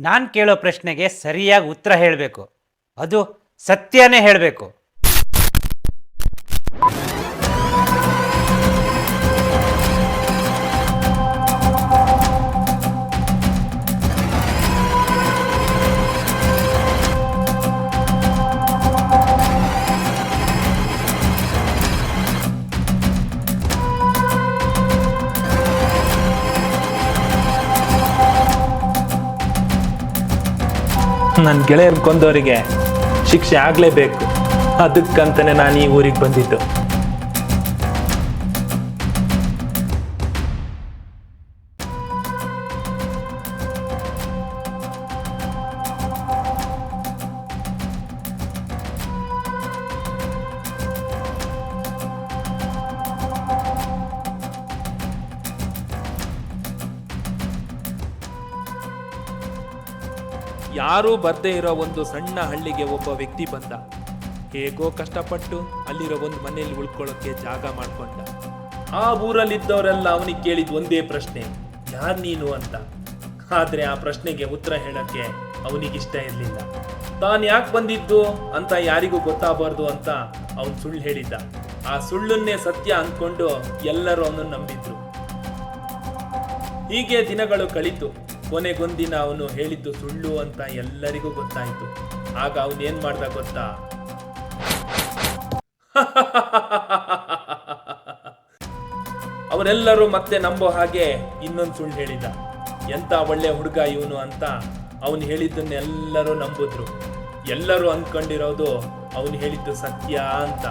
ನಾನು ಕೇಳೋ ಪ್ರಶ್ನೆಗೆ ಸರಿಯಾಗಿ ಉತ್ತರ ಹೇಳಬೇಕು. ಅದು ಸತ್ಯನೇ ಹೇಳಬೇಕು. ನನ್ನ ಗೆಳೆಯರ್ ಕೊಂದವರಿಗೆ ಶಿಕ್ಷೆ ಆಗಲೇಬೇಕು. ಅದಕ್ಕಂತಲೇ ನಾನು ಈ ಊರಿಗೆ ಬಂದಿದ್ದು. ಯಾರೂ ಬರದೇ ಇರೋ ಒಂದು ಸಣ್ಣ ಹಳ್ಳಿಗೆ ಒಬ್ಬ ವ್ಯಕ್ತಿ ಬಂದ. ಹೇಗೋ ಕಷ್ಟಪಟ್ಟು ಅಲ್ಲಿರೋ ಒಂದು ಮನೆಯಲ್ಲಿ ಉಳ್ಕೊಳ್ಳೋಕೆ ಜಾಗ ಮಾಡ್ಕೊಂಡ. ಆ ಊರಲ್ಲಿದ್ದವರೆಲ್ಲ ಅವನಿಗೆ ಕೇಳಿದ ಒಂದೇ ಪ್ರಶ್ನೆ, ಯಾರು ನೀನು ಅಂತ? ಆದ್ರೆ ಆ ಪ್ರಶ್ನೆಗೆ ಉತ್ತರ ಹೇಳಕ್ಕೆ ಅವನಿಗಿಷ್ಟ ಇರಲಿಲ್ಲ. ತಾನು ಯಾಕೆ ಬಂದಿದ್ದು ಅಂತ ಯಾರಿಗೂ ಗೊತ್ತಾಗಬಾರ್ದು ಅಂತ ಅವನು ಸುಳ್ಳು ಹೇಳಿದ್ದ. ಆ ಸುಳ್ಳನ್ನೇ ಸತ್ಯ ಅಂದ್ಕೊಂಡು ಎಲ್ಲರೂ ಅವನನ್ನು ನಂಬಿದ್ರು. ಹೀಗೆ ದಿನಗಳು ಕಳಿತು. ಕೊನೆಗೊಂದಿನ ಅವನು ಹೇಳಿದ್ದು ಸುಳ್ಳು ಅಂತ ಎಲ್ಲರಿಗೂ ಗೊತ್ತಾಯ್ತು. ಆಗ ಅವನು ಏನ್ ಮಾಡ್ದ ಗೊತ್ತಾ? ಅವರೆಲ್ಲರೂ ಮತ್ತೆ ನಂಬೋ ಹಾಗೆ ಇನ್ನೊಂದು ಸುಳ್ಳು ಹೇಳಿದ. ಎಂತ ಒಳ್ಳೆ ಹುಡುಗ ಇವನು ಅಂತ ಅವನು ಹೇಳಿದ್ದನ್ನೆಲ್ಲರೂ ನಂಬಿದ್ರು. ಎಲ್ಲರೂ ಅಂದ್ಕೊಂಡಿರೋದು ಅವನು ಹೇಳಿದ್ದು ಸತ್ಯ ಅಂತ.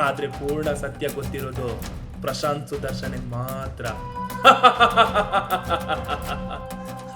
ಆದ್ರೆ ಪೂರ್ಣ ಸತ್ಯ ಗೊತ್ತಿರೋದು ಪ್ರಶಾಂತ್ ಸುದರ್ಶನಿಗೆ ಮಾತ್ರ.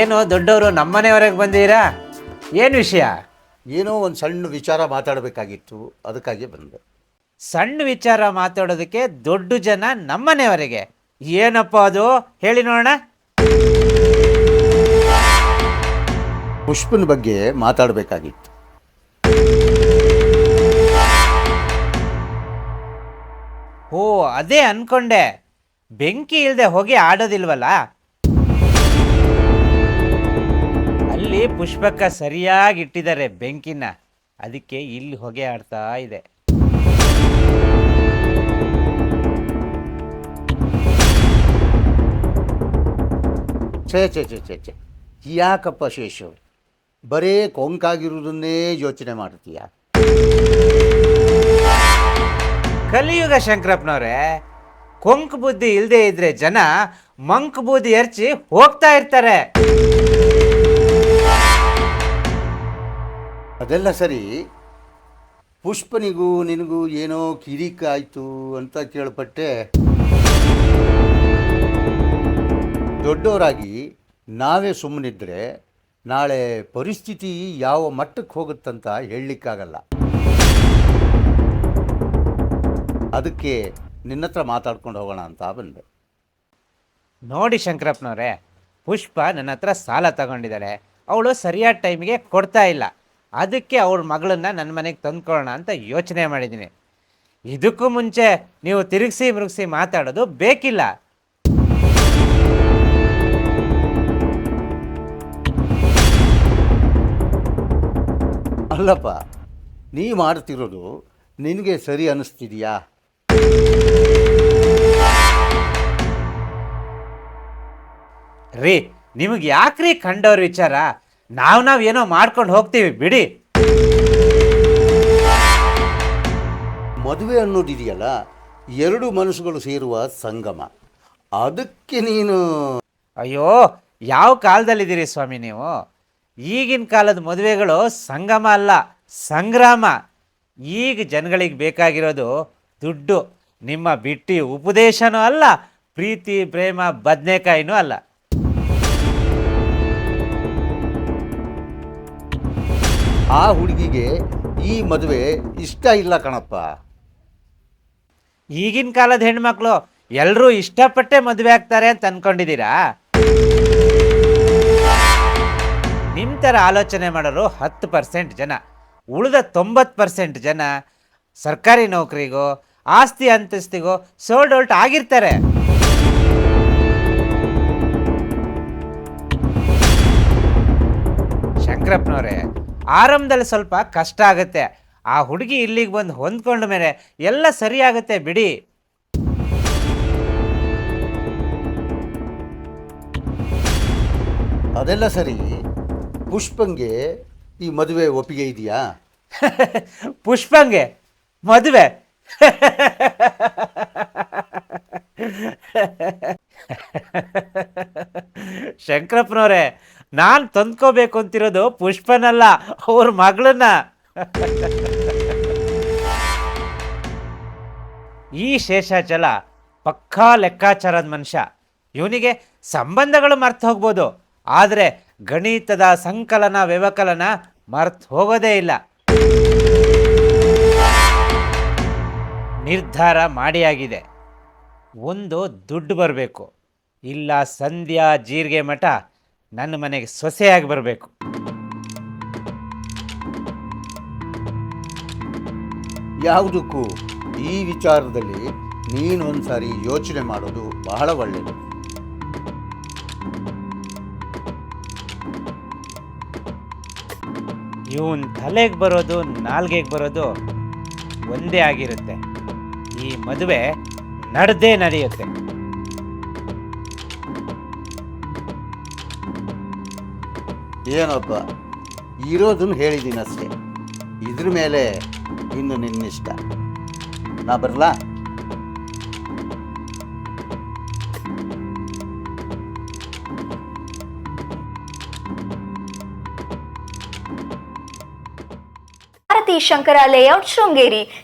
ಏನು ದೊಡ್ಡವರು ನಮ್ಮನೆಯವರೆಗೆ ಬಂದಿದ್ದೀರಾ? ಏನು ವಿಷಯ? ಏನೋ ಒಂದು ಸಣ್ಣ ವಿಚಾರ ಮಾತಾಡಬೇಕಾಗಿತ್ತು ಅದಕ್ಕಾಗಿ ಬಂದೆ. ಸಣ್ಣ ವಿಚಾರ ಮಾತಾಡೋದಕ್ಕೆ ದೊಡ್ಡ ಜನ ನಮ್ಮನೆಯವರೆಗೆ ಏನಪ್ಪ ಅದು? ಹೇಳಿ ನೋಡೋಣ. ಪುಷ್ಪನ ಬಗ್ಗೆ ಮಾತಾಡಬೇಕಾಗಿತ್ತು. ಓ ಅದೇ ಅನ್ಕೊಂಡೆ. ಬೆಂಕಿ ಇಲ್ಲದೆ ಹೋಗಿ ಆಡೋದಿಲ್ವಲ್ಲ? ಪುಷ್ಪಕ್ಕ ಸರಿಯಾಗಿ ಇಟ್ಟಿದ್ದಾರೆ ಬೆಂಕಿನ. ಅದಕ್ಕೆ ಇಲ್ಲಿ ಹೊಗೆ ಆಡ್ತಾ ಇದೆ. ಛೇ ಛೇ ಛೇ ಛೇ ಛೇ. ಯಾಕಪ್ಪ ಶೇಷು? ಬರೇ ಕೊಂಕಾಗಿರುವುದನ್ನೇ ಯೋಚನೆ ಮಾಡ್ತೀಯ? ಕಲಿಯುಗ ಶಂಕರಪ್ಪನವ್ರೆ ಕೊಂಕ್ ಬುದ್ಧಿ ಇಲ್ಲದೆ ಇದ್ರೆ ಜನ ಮಂಕ್ ಬುದ್ಧಿ ಎರ್ಚಿ ಹೋಗ್ತಾ ಇರ್ತಾರೆ. ಅದೆಲ್ಲ ಸರಿ. ಪುಷ್ಪನಿಗೂ ನಿನಗೂ ಏನೋ ಕಿರಿಕ್ ಆಯಿತು ಅಂತ ಕೇಳ್ಪಟ್ಟೆ. ದೊಡ್ಡವರಾಗಿ ನಾವೇ ಸುಮ್ಮನಿದ್ರೆ ನಾಳೆ ಪರಿಸ್ಥಿತಿ ಯಾವ ಮಟ್ಟಕ್ಕೆ ಹೋಗುತ್ತಂತ ಹೇಳಲಿಕ್ಕಾಗಲ್ಲ. ಅದಕ್ಕೆ ನಿನ್ನ ಹತ್ರ ಮಾತಾಡ್ಕೊಂಡು ಹೋಗೋಣ ಅಂತ ಬಂದೆ. ನೋಡಿ ಶಂಕರಪ್ಪನವ್ರೆ, ಪುಷ್ಪ ನನ್ನ ಹತ್ರ ಸಾಲ ತಗೊಂಡಿದ್ದಾಳೆ ಅವಳು ಸರಿಯಾದ ಟೈಮಿಗೆ ಕೊಡ್ತಾ ಇಲ್ಲ. ಅದಕ್ಕೆ ಅವ್ರ ಮಗಳನ್ನು ನನ್ನ ಮನೆಗೆ ತಂದ್ಕೊಳ್ಳೋಣ ಅಂತ ಯೋಚನೆ ಮಾಡಿದ್ದೀನಿ. ಇದಕ್ಕೂ ಮುಂಚೆ ನೀವು ತಿರುಗಿಸಿ ಮುರುಗಿಸಿ ಮಾತಾಡೋದು ಬೇಕಿಲ್ಲ. ಅಲ್ಲಪ್ಪ ನೀ ಮಾಡ್ತಿರೋದು ನಿನಗೆ ಸರಿ ಅನ್ನಿಸ್ತಿದೆಯಾ ರೀ ನಿಮಗೆ ಯಾಕ್ರಿ ಕಂಡವ್ರ ವಿಚಾರ? ನಾವು ನಾವು ಏನೋ ಮಾಡ್ಕೊಂಡು ಹೋಗ್ತೀವಿ ಬಿಡಿ. ಮದುವೆ ಅನ್ನೋದಿದೆಯಲ್ಲ ಎರಡು ಮನಸ್ಸುಗಳು ಸೇರುವ ಸಂಗಮ. ಅದಕ್ಕೆ ನೀನು ಅಯ್ಯೋ ಯಾವ ಕಾಲದಲ್ಲಿದ್ದೀರಿ ಸ್ವಾಮಿ ನೀವು? ಈಗಿನ ಕಾಲದ ಮದುವೆಗಳು ಸಂಗಮ ಅಲ್ಲ ಸಂಗ್ರಾಮ. ಈಗ ಜನಗಳಿಗೆ ಬೇಕಾಗಿರೋದು ದುಡ್ಡು. ನಿಮ್ಮ ಬಿಟ್ಟಿ ಉಪದೇಶನೂ ಅಲ್ಲ ಪ್ರೀತಿ ಪ್ರೇಮ ಬದನೆಕಾಯಿನೂ ಅಲ್ಲ. ಆ ಹುಡುಗಿಗೆ ಈ ಮದುವೆ ಇಷ್ಟ ಇಲ್ಲ ಕಣಪ್ಪ. ಈಗಿನ ಕಾಲದ ಹೆಣ್ಮಕ್ಳು ಎಲ್ಲರೂ ಇಷ್ಟಪಟ್ಟೆ ಮದುವೆ ಆಗ್ತಾರೆ ಅಂತ ಅನ್ಕೊಂಡಿದ್ದೀರಾ? ನಿಮ್ಮ ಥರ ಆಲೋಚನೆ ಮಾಡೋರು ಹತ್ತು ಪರ್ಸೆಂಟ್ ಜನ, ಉಳಿದ ತೊಂಬತ್ತು ಪರ್ಸೆಂಟ್ ಜನ ಸರ್ಕಾರಿ ನೌಕರಿಗೋ, ಆಸ್ತಿ ಅಂತಸ್ತಿಗೋ ಸೋಲ್ಡ್ ಔಟ್ ಆಗಿರ್ತಾರೆ. ಶಂಕರಪ್ಪನವ್ರೆ ಆರಂಭದಲ್ಲಿ ಸ್ವಲ್ಪ ಕಷ್ಟ ಆಗುತ್ತೆ. ಆ ಹುಡುಗಿ ಇಲ್ಲಿಗೆ ಬಂದು ಹೊಂದ್ಕೊಂಡ ಮೇಲೆ ಎಲ್ಲ ಸರಿಯಾಗುತ್ತೆ ಬಿಡಿ. ಅದೆಲ್ಲ ಸರಿ. ಪುಷ್ಪಂಗೆ ಈ ಮದುವೆ ಒಪ್ಪಿಗೆ ಇದೆಯಾ? ಪುಷ್ಪಂಗೆ ಮದುವೆ. ಶಂಕರಪ್ಪನವ್ರೆ ನಾನು ತಂದ್ಕೋಬೇಕು ಅಂತಿರೋದು ಪುಷ್ಪನಲ್ಲ, ಅವ್ರ ಮಗಳನ್ನ. ಈ ಶೇಷಾಚಲ ಪಕ್ಕಾ ಲೆಕ್ಕಾಚಾರದ ಮನುಷ್ಯ. ಇವನಿಗೆ ಸಂಬಂಧಗಳು ಮರ್ತು ಹೋಗ್ಬೋದು, ಆದರೆ ಗಣಿತದ ಸಂಕಲನ ವ್ಯವಕಲನ ಮರ್ತು ಹೋಗೋದೇ ಇಲ್ಲ. ನಿರ್ಧಾರ ಮಾಡಿಯಾಗಿದೆ. ಒಂದು ದುಡ್ಡು ಬರಬೇಕು. ಇಲ್ಲ ಸಂಧ್ಯಾ ಜೀರಿಗೆ ಮಠ ನನ್ನ ಮನೆಗೆ ಸೊಸೆಯಾಗಿ ಬರಬೇಕು. ಯಾವುದಕ್ಕೂ ಈ ವಿಚಾರದಲ್ಲಿ ನೀನು ಒಂದ್ಸಾರಿ ಯೋಚನೆ ಮಾಡೋದು ಬಹಳ ಒಳ್ಳೆಯದು ಇವನ್ ತಲೆಗೆ ಬರೋದು ನಾಲ್ಗೆಗೆ ಬರೋದು ಒಂದೇ ಆಗಿರುತ್ತೆ. ಈ ಮದುವೆ ನಡೆದೇ ನಡೆಯುತ್ತೆ. ಏನಪ್ಪ ಇರೋದನ್ನು ಹೇಳಿದ್ದೀನಿ ಅಷ್ಟೇ ಇದ್ರ ಮೇಲೆ ಇನ್ನು ನಿನ್ನಿಷ್ಟ. ನಾ ಬರಲಾ? ಭಾರತಿ ಶಂಕರ ಲೇಔಟ್ ಶೃಂಗೇರಿ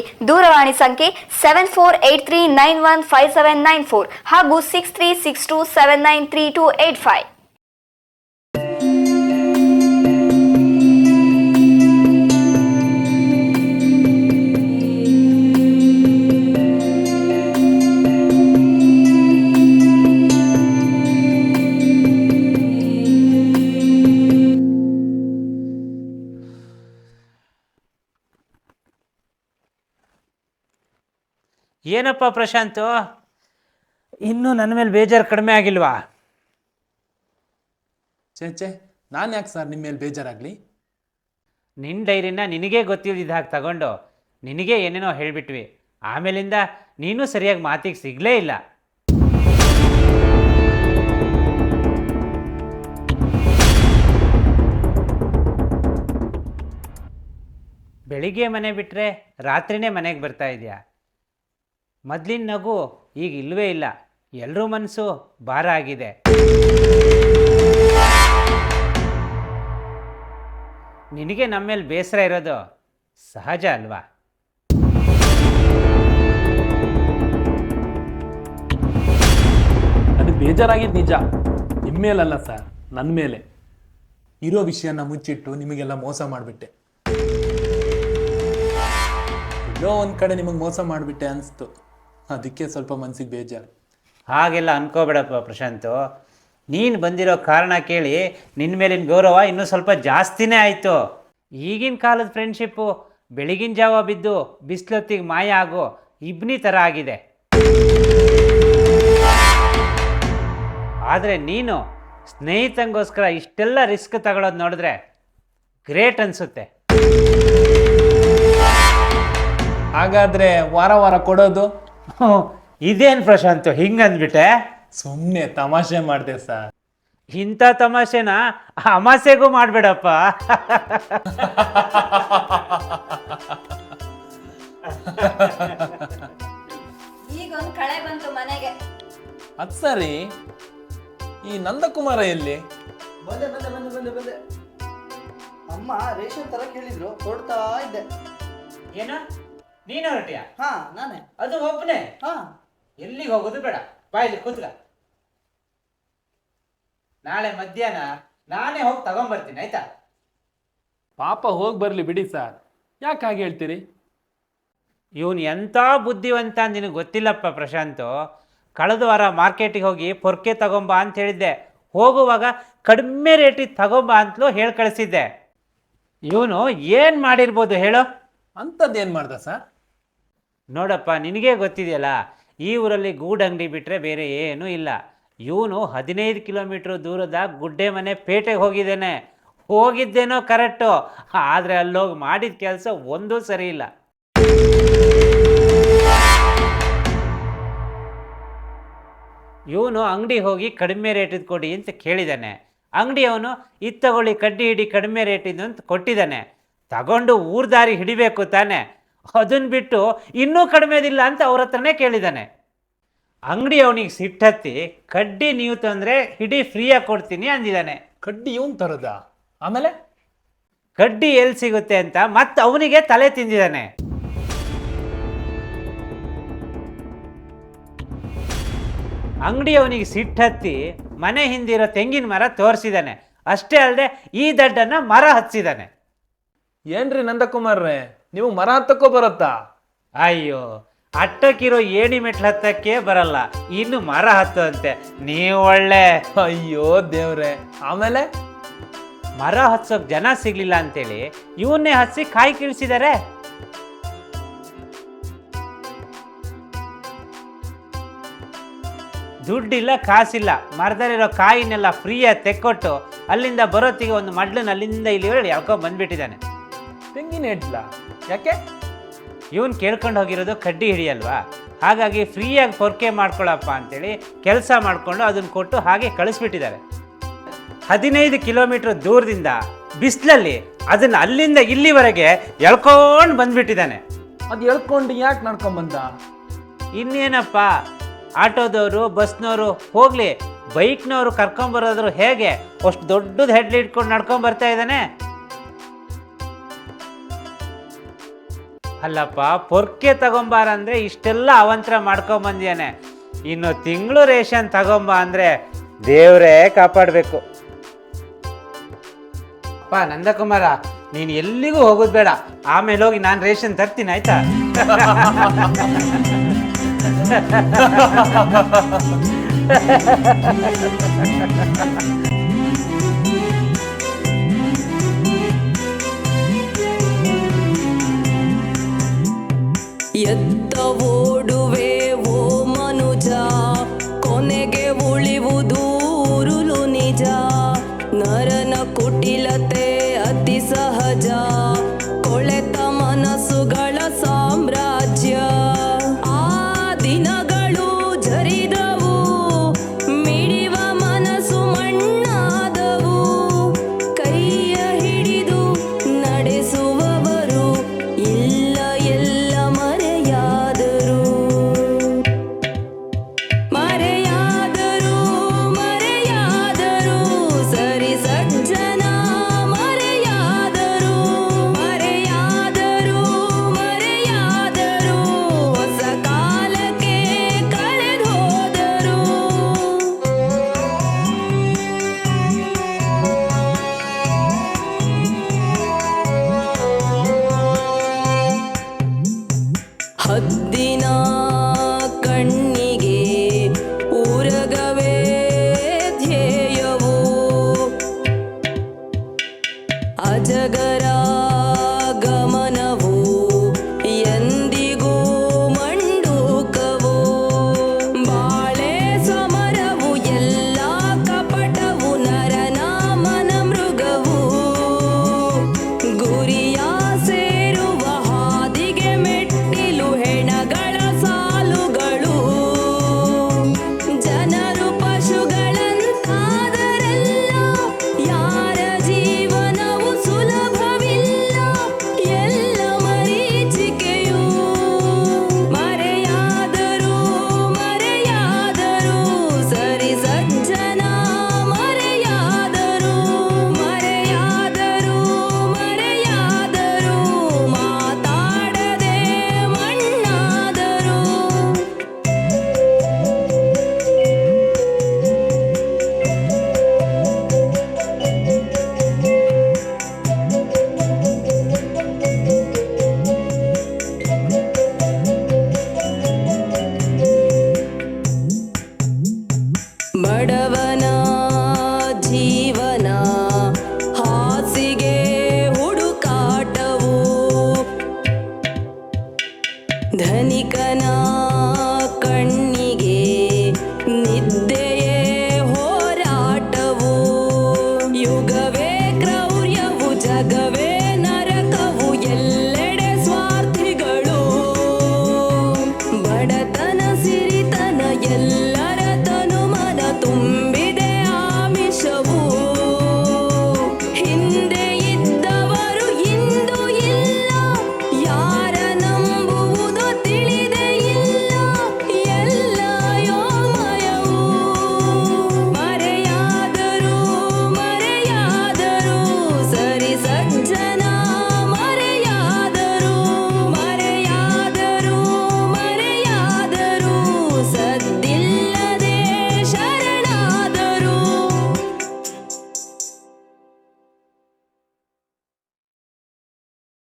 ದೂರವಾಣಿ ಸಂಖ್ಯೆ seven four eight three nine one five seven nine four ಹಾಗೂ six three six two seven nine three two eight five ಏನಪ್ಪ ಪ್ರಶಾಂತು? ಇನ್ನೂ ನನ್ನ ಮೇಲೆ ಬೇಜಾರು ಕಡಿಮೆ ಆಗಿಲ್ವಾ? ಛೇ ನಾನು ಯಾಕೆ ಸರ್ ನಿಮ್ಮ ಮೇಲೆ ಬೇಜಾರಾಗಲಿ? ನಿನ್ನ ಡೈರಿನ ನಿನಗೇ ಗೊತ್ತಿಲ್ದಿದ್ದ ಹಾಗೆ ತಗೊಂಡು. ನಿನಗೆ ಏನೇನೋ ಹೇಳಿಬಿಟ್ವಿ. ಆಮೇಲಿಂದ ನೀನು ಸರಿಯಾಗಿ ಮಾತಿಗೆ ಸಿಗಲೇ ಇಲ್ಲ. ಬೆಳಿಗ್ಗೆ ಮನೆ ಬಿಟ್ಟರೆ ರಾತ್ರಿನೇ ಮನೆಗೆ ಬರ್ತಾ ಇದೆಯಾ? ಮೊದಲಿನ ನಗು ಈಗ ಇಲ್ಲವೇ ಇಲ್ಲ. ಎಲ್ಲರೂ ಮನಸ್ಸು ಭಾರ ಆಗಿದೆ. ನಿನಗೆ ನಮ್ಮ ಮೇಲೆ ಬೇಸರ ಇರೋದು ಸಹಜ ಅಲ್ವಾ? ಅದು ಬೇಜಾರಾಗಿದ್ದು ನಿಜ. ನಿಮ್ಮ ಮೇಲಲ್ಲ ಸರ್ ನನ್ನ ಮೇಲೆ. ಇರೋ ವಿಷಯನ ಮುಚ್ಚಿಟ್ಟು ನಿಮಗೆಲ್ಲ ಮೋಸ ಮಾಡಿಬಿಟ್ಟೆ. ಎಲ್ಲೋ ಒಂದು ಕಡೆ ನಿಮಗೆ ಮೋಸ ಮಾಡಿಬಿಟ್ಟೆ ಅನಿಸ್ತು. ಅದಕ್ಕೆ ಸ್ವಲ್ಪ ಮನಸ್ಸಿಗೆ ಬೇಜಾರು. ಹಾಗೆಲ್ಲ ಅನ್ಕೋಬೇಡಪ್ಪ ಪ್ರಶಾಂತು. ನೀನು ಬಂದಿರೋ ಕಾರಣ ಕೇಳಿ ನಿನ್ನ ಮೇಲಿನ ಗೌರವ ಇನ್ನೂ ಸ್ವಲ್ಪ ಜಾಸ್ತಿನೇ ಆಯಿತು. ಈಗಿನ ಕಾಲದ ಫ್ರೆಂಡ್ಶಿಪ್ಪು ಬೆಳಗಿನ ಜಾವ ಬಿದ್ದು ಬಿಸಿಲೊತ್ತಿಗೆ ಮಾಯ ಆಗೋ ಇಬ್ನಿ ಥರ ಆಗಿದೆ. ಆದರೆ ನೀನು ಸ್ನೇಹಿತಂಗೋಸ್ಕರ ಇಷ್ಟೆಲ್ಲ ರಿಸ್ಕ್ ತಗೊಳ್ಳೋದು ನೋಡಿದ್ರೆ ಗ್ರೇಟ್ ಅನಿಸುತ್ತೆ. ಹಾಗಾದರೆ ವಾರ ವಾರ ಕೊಡೋದು? ಇದೇನು ಪ್ರಶಾಂತ್? ಹಿಂಗಂದ್ಬಿಟ್ಟೆ? ಸುಮ್ಮನೆ ತಮಾಷೆ ಮಾಡಿದೆ ಸರ್. ಇಂಥ ತಮಾಷೆನ? ಅಮಾಸೆಗೂ ಮಾಡಬೇಡಪ್ಪ. ಈಗ ಒಂದ್ ಕಳೆ ಬಂತು ಮನೆಗೆ. ಅದು ಸರಿ. ಈ ನಂದಕುಮಾರ ಎಲ್ಲಿ? ಬಂದೆ ಬಂದೆ ಬಂದೆ ಬಂದೆ ಬಂದೆ. ಅಮ್ಮ ರೇಷನ್ ತರ ಕೇಳಿದ್ರು ಕೊಡ್ತಾ ಇದ್ದೆ. ಏನ? ನೀನು ಹೊರಟಿಯ? ಹಾ ನಾನೇ. ಅದು ಒಬ್ಬನೇ? ಹಾ. ಎಲ್ಲಿಗೆ ಹೋಗೋದು ಬೇಡ. ಬಾಯಲ್ಲಿ ಕೂತ್ಕ. ನಾಳೆ ಮಧ್ಯಾಹ್ನ ನಾನೇ ಹೋಗಿ ತಗೊಂಬರ್ತೀನಿ ಆಯ್ತಾ? ಪಾಪ ಹೋಗಿ ಬರಲಿ ಬಿಡಿ ಸರ್. ಯಾಕೆ ಹಾಗೆ ಹೇಳ್ತೀರಿ? ಇವನು ಎಂಥ ಬುದ್ಧಿವಂತ ನಿನಗೆ ಗೊತ್ತಿಲ್ಲಪ್ಪ ಪ್ರಶಾಂತು. ಕಳೆದ ವಾರ ಮಾರ್ಕೆಟಿಗೆ ಹೋಗಿ ಪೊರ್ಕೆ ತಗೊಂಬ ಅಂತ ಹೇಳಿದ್ದೆ. ಹೋಗುವಾಗ ಕಡಿಮೆ ರೇಟಿಗೆ ತಗೊಂಬ ಅಂತಲೂ ಹೇಳಿ ಕಳಿಸಿದ್ದೆ ಇವನು ಏನು ಮಾಡಿರ್ಬೋದು ಹೇಳು? ಅಂಥದ್ದೇನು ಮಾಡ್ದ ಸರ್? ನೋಡಪ್ಪ, ನಿನಗೇ ಗೊತ್ತಿದೆಯಲ್ಲ, ಈ ಊರಲ್ಲಿ ಗೂಡ್ ಅಂಗಡಿ ಬಿಟ್ಟರೆ ಬೇರೆ ಏನೂ ಇಲ್ಲ. ಇವನು ಹದಿನೈದು ಕಿಲೋಮೀಟ್ರ್ ದೂರದ ಗುಡ್ಡೆ ಮನೆ ಪೇಟೆಗೆ ಹೋಗಿದ್ದೇನೆ. ಹೋಗಿದ್ದೇನೋ ಕರೆಕ್ಟು, ಆದರೆ ಅಲ್ಲೋಗಿ ಮಾಡಿದ ಕೆಲಸ ಒಂದೂ ಸರಿ ಇಲ್ಲ. ಇವನು ಅಂಗಡಿ ಹೋಗಿ ಕಡಿಮೆ ರೇಟಿದ್ದು ಕೊಡಿ ಅಂತ ಕೇಳಿದ್ದಾನೆ ಅಂಗಡಿಯವನು, ಇದು ತಗೊಳ್ಳಿ, ಕಡ್ಡಿ ಹಿಡಿ ಕಡಿಮೆ ರೇಟಿದ್ದು ಅಂತ ಕೊಟ್ಟಿದ್ದಾನೆ ತಗೊಂಡು ಊರ್ ದಾರಿ ಹಿಡಿಬೇಕು ತಾನೆ. ಅದನ್ನ ಬಿಟ್ಟು ಇನ್ನೂ ಕಡಿಮೆದಿಲ್ಲ ಅಂತ ಅವ್ರ ಹತ್ರನೇ ಕೇಳಿದ್ದಾನೆ ಅಂಗಡಿ ಅವನಿಗೆ ಸಿಟ್ಟತ್ತಿ ಕಡ್ಡಿ ನೀವು ತಂದರೆ ಹಿಡಿ ಫ್ರೀಯಾಗಿ ಕೊಡ್ತೀನಿ ಅಂದಿದ್ದಾನೆ ಕಡ್ಡಿ ಇವನ್ ತರದ? ಆಮೇಲೆ? ಕಡ್ಡಿ ಎಲ್ಲಿ ಸಿಗುತ್ತೆ ಅಂತ ಮತ್ತೆ ಅವನಿಗೆ ತಲೆ ತಿಂದಿದ್ದಾನೆ ಅಂಗಡಿ ಅವನಿಗೆ ಸಿಟ್ಟತ್ತಿ ಮನೆ ಹಿಂದಿರೋ ತೆಂಗಿನ ಮರ ತೋರಿಸಿದ್ದಾನೆ ಅಷ್ಟೇ ಅಲ್ಲದೆ ಈ ದಡ್ಡನ್ನು ಮರ ಹಚ್ಚಿದ್ದಾನೆ ಏನ್ರಿ ನಂದಕುಮಾರ್ರೆ? ನೀವು ಮರ ಹತ್ತಕ್ಕೂ ಬರುತ್ತಾ? ಅಯ್ಯೋ ಅಟ್ಟಕ್ಕಿರೋ ಏಣಿ ಮೆಟ್ಲು ಹತ್ತಕ್ಕೆ ಬರಲ್ಲ. ಇನ್ನು ಮರ ಹತ್ತುವಂತೆ. ನೀವು ಒಳ್ಳೆ. ಅಯ್ಯೋ ದೇವ್ರೆ ಆಮೇಲೆ? ಮರ ಹಚ್ಚೋಕ್ ಜನ ಸಿಗ್ಲಿಲ್ಲ ಅಂತೇಳಿ ಇವನ್ನೇ ಹಚ್ಚಿ ಕಾಯಿ ಕೀಳಿಸಿದಾರೆ ದುಡ್ಡಿಲ್ಲ ಕಾಸಿಲ್ಲ. ಮರದಲ್ಲಿರೋ ಕಾಯಿನೆಲ್ಲ ಫ್ರೀಯಾಗಿ ತೆಕ್ಕೊಟ್ಟು ಅಲ್ಲಿಂದ ಬರೋತ್ತಿಗೆ ಒಂದು ಮಡ್ಲನ್ನ ಅಲ್ಲಿಂದ ಇಲ್ಲಿ ಯಾಕೋ ಬಂದ್ಬಿಟ್ಟಿದ್ದಾನೆ. ತೆಂಗಿನ ಹೆಡ್ಲ ಯಾಕೆ? ಇವನ್ ಕೇಳ್ಕೊಂಡು ಹೋಗಿರೋದು ಕಡ್ಡಿ ಹಿಡಿಯಲ್ವಾ ಹಾಗಾಗಿ ಫ್ರೀಯಾಗಿ ಪೊರ್ಕೆ ಮಾಡ್ಕೊಳಪ್ಪ ಅಂತೇಳಿ ಕೆಲಸ ಮಾಡಿಕೊಂಡು ಅದನ್ನು ಕೊಟ್ಟು ಹಾಗೆ ಕಳಿಸ್ಬಿಟ್ಟಿದ್ದಾರೆ. ಹದಿನೈದು ಕಿಲೋಮೀಟರ್ ದೂರದಿಂದ ಬಿಸಿಲಲ್ಲಿ ಅದನ್ನು ಅಲ್ಲಿಂದ ಇಲ್ಲಿವರೆಗೆ ಎಳ್ಕೊಂಡು ಬಂದ್ಬಿಟ್ಟಿದ್ದಾನೆ. ಅದು ಎಳ್ಕೊಂಡು ಯಾಕೆ ನಡ್ಕೊಂಬಂದ ಇನ್ನೇನಪ್ಪ? ಆಟೋದವರು ಬಸ್ನವರು ಹೋಗಲಿ ಬೈಕ್ನವರು ಕರ್ಕೊಂಬರೋದ್ರು ಹೇಗೆ? ಅಷ್ಟು ದೊಡ್ಡದು ಹೆಡ್ಲಿ ಇಟ್ಕೊಂಡು ನಡ್ಕೊಂಬರ್ತಾ ಇದ್ದಾನೆ. ಅಲ್ಲಪ್ಪ, ಪೊರ್ಕೆ ತಗೊಂಬಾರ ಅಂದ್ರೆ ಇಷ್ಟೆಲ್ಲ ಅವಂತರ ಮಾಡ್ಕೊಂಬಂದಿಯಾನೆ ಇನ್ನು ತಿಂಗಳು ರೇಷನ್ ತಗೊಂಬ ಅಂದ್ರೆ ದೇವ್ರೇ ಕಾಪಾಡಬೇಕು. ಅಪ್ಪ, ನಂದಕುಮಾರ, ನೀನು ಎಲ್ಲಿಗೂ ಹೋಗೋದು ಬೇಡ. ಆಮೇಲೆ ಹೋಗಿ ನಾನು ರೇಷನ್ ತರ್ತೀನಿ, ಆಯ್ತಾ? ಎತ್ತ ನರನ ಕುಟಿಲತೆ ಅತಿ